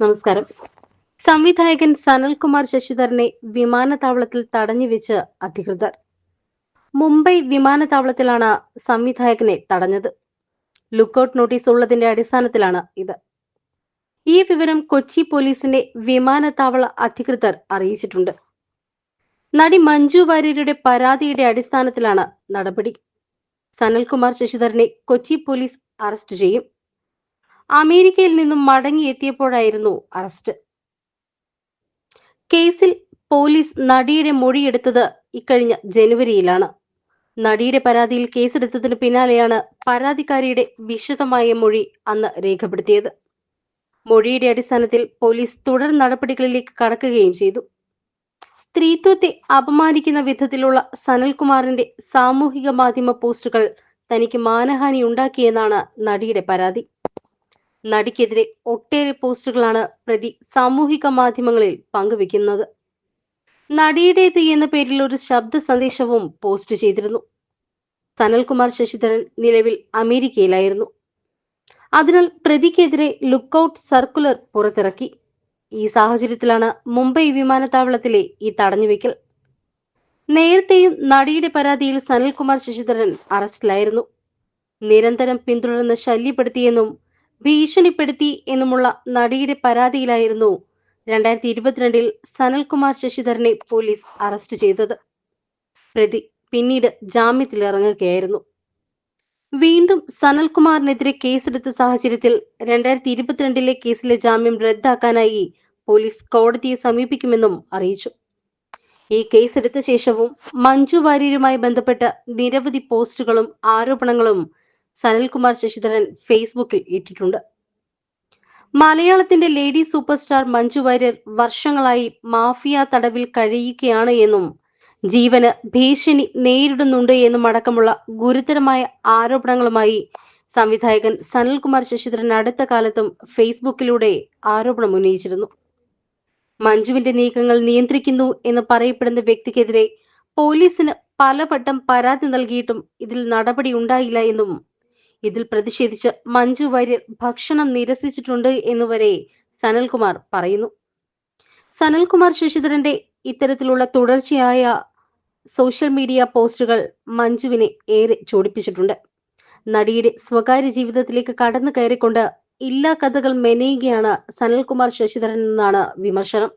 നമസ്കാരം. സംവിധായകൻ സനൽകുമാർ ശശിധരനെ വിമാനത്താവളത്തിൽ തടഞ്ഞു വെച്ച് അധികൃതർ. മുംബൈ വിമാനത്താവളത്തിലാണ് സംവിധായകനെ തടഞ്ഞത്. ലുക്കൌട്ട് നോട്ടീസ് ഉള്ളതിന്റെ അടിസ്ഥാനത്തിലാണ് ഇത്. ഈ വിവരം കൊച്ചി പോലീസിന്റെ വിമാനത്താവള അധികൃതർ അറിയിച്ചിട്ടുണ്ട്. നടി മഞ്ജു വാര്യരുടെ പരാതിയുടെ അടിസ്ഥാനത്തിലാണ് നടപടി. സനൽകുമാർ ശശിധരനെ കൊച്ചി പോലീസ് അറസ്റ്റ് ചെയ്യും. അമേരിക്കയിൽ നിന്നും മടങ്ങിയെത്തിയപ്പോഴായിരുന്നു അറസ്റ്റ്. കേസിൽ പോലീസ് നടിയുടെ മൊഴിയെടുത്തത് ഇക്കഴിഞ്ഞ ജനുവരിയിലാണ്. നടിയുടെ പരാതിയിൽ കേസെടുത്തതിന് പിന്നാലെയാണ് പരാതിക്കാരിയുടെ വിശദമായ മൊഴി അന്ന് രേഖപ്പെടുത്തിയത്. മൊഴിയുടെ അടിസ്ഥാനത്തിൽ പോലീസ് തുടർ നടപടികളിലേക്ക് കടക്കുകയും ചെയ്തു. സ്ത്രീത്വത്തെ അപമാനിക്കുന്ന വിധത്തിലുള്ള സനൽകുമാറിന്റെ സാമൂഹിക മാധ്യമ പോസ്റ്റുകൾ തനിക്ക് മാനഹാനി ഉണ്ടാക്കിയെന്നാണ് നടിയുടെ പരാതി. നടിക്കെതിരെ ഒട്ടേറെ പോസ്റ്റുകളാണ് പ്രതി സാമൂഹിക മാധ്യമങ്ങളിൽ പങ്കുവെക്കുന്നത്. നടിയുടേത് എന്ന പേരിൽ ഒരു ശബ്ദ സന്ദേശവും പോസ്റ്റ് ചെയ്തിരുന്നു. സനൽകുമാർ ശശിധരൻ നിലവിൽ അമേരിക്കയിലായിരുന്നു. അതിനാൽ പ്രതിക്കെതിരെ ലുക്കൌട്ട് സർക്കുലർ പുറത്തിറക്കി. ഈ സാഹചര്യത്തിലാണ് മുംബൈ വിമാനത്താവളത്തിലെ ഈ തടഞ്ഞുവെക്കൽ. നേരത്തെയും നടിയുടെ പരാതിയിൽ സനൽകുമാർ ശശിധരൻ അറസ്റ്റിലായിരുന്നു. നിരന്തരം പിന്തുടർന്ന് ശല്യപ്പെടുത്തിയെന്നും ഭീഷണിപ്പെടുത്തി എന്നുമുള്ള നടിയുടെ പരാതിയിലായിരുന്നു രണ്ടായിരത്തി ഇരുപത്തിരണ്ടിൽ സനൽകുമാർ ശശിധരനെ പോലീസ് അറസ്റ്റ് ചെയ്തത്. പ്രതി പിന്നീട് ജാമ്യത്തിലിറങ്ങുകയായിരുന്നു. വീണ്ടും സനൽകുമാറിനെതിരെ കേസെടുത്ത സാഹചര്യത്തിൽ രണ്ടായിരത്തി ഇരുപത്തിരണ്ടിലെ കേസിലെ ജാമ്യം റദ്ദാക്കാനായി പോലീസ് കോടതിയെ സമീപിക്കുമെന്നും അറിയിച്ചു. ഈ കേസെടുത്ത ശേഷവും മഞ്ജു വാര്യരുമായി ബന്ധപ്പെട്ട നിരവധി പോസ്റ്റുകളും ആരോപണങ്ങളും സനൽകുമാർ ശശിധരൻ ഫേസ്ബുക്കിൽ ഇട്ടിട്ടുണ്ട്. മലയാളത്തിന്റെ lady super star Manju Warrier വർഷങ്ങളായി മാഫിയ തടവിൽ കഴിയുകയാണ് എന്നും ജീവന് ഭീഷണി നേരിടുന്നുണ്ട് എന്നും അടക്കമുള്ള ഗുരുതരമായ ആരോപണങ്ങളുമായി സംവിധായകൻ സനൽകുമാർ ശശിധരൻ അടുത്ത കാലത്തും ഫേസ്ബുക്കിലൂടെ ആരോപണം ഉന്നയിച്ചിരുന്നു. മഞ്ജുവിന്റെ നീക്കങ്ങൾ നിയന്ത്രിക്കുന്നു എന്ന് പറയപ്പെടുന്ന വ്യക്തിക്കെതിരെ പോലീസിന് പലവട്ടം പരാതി നൽകിയിട്ടും ഇതിൽ നടപടി ഉണ്ടായില്ല എന്നും ഇതിൽ പ്രതിഷേധിച്ച് മഞ്ജു വാര്യർ ഭക്ഷണം നിരസിച്ചിട്ടുണ്ട് എന്നുവരെ സനൽകുമാർ പറയുന്നു. സനൽകുമാർ ശശിധരന്റെ ഇത്തരത്തിലുള്ള തുടർച്ചയായ സോഷ്യൽ മീഡിയ പോസ്റ്റുകൾ മഞ്ജുവിനെ ഏറെ ചൊടിപ്പിച്ചിട്ടുണ്ട്. നടിയുടെ സ്വകാര്യ ജീവിതത്തിലേക്ക് കടന്നു കയറിക്കൊണ്ട് ഇല്ലാ കഥകൾ മെനയുകയാണ് സനൽകുമാർ ശശിധരൻ എന്നാണ് വിമർശനം.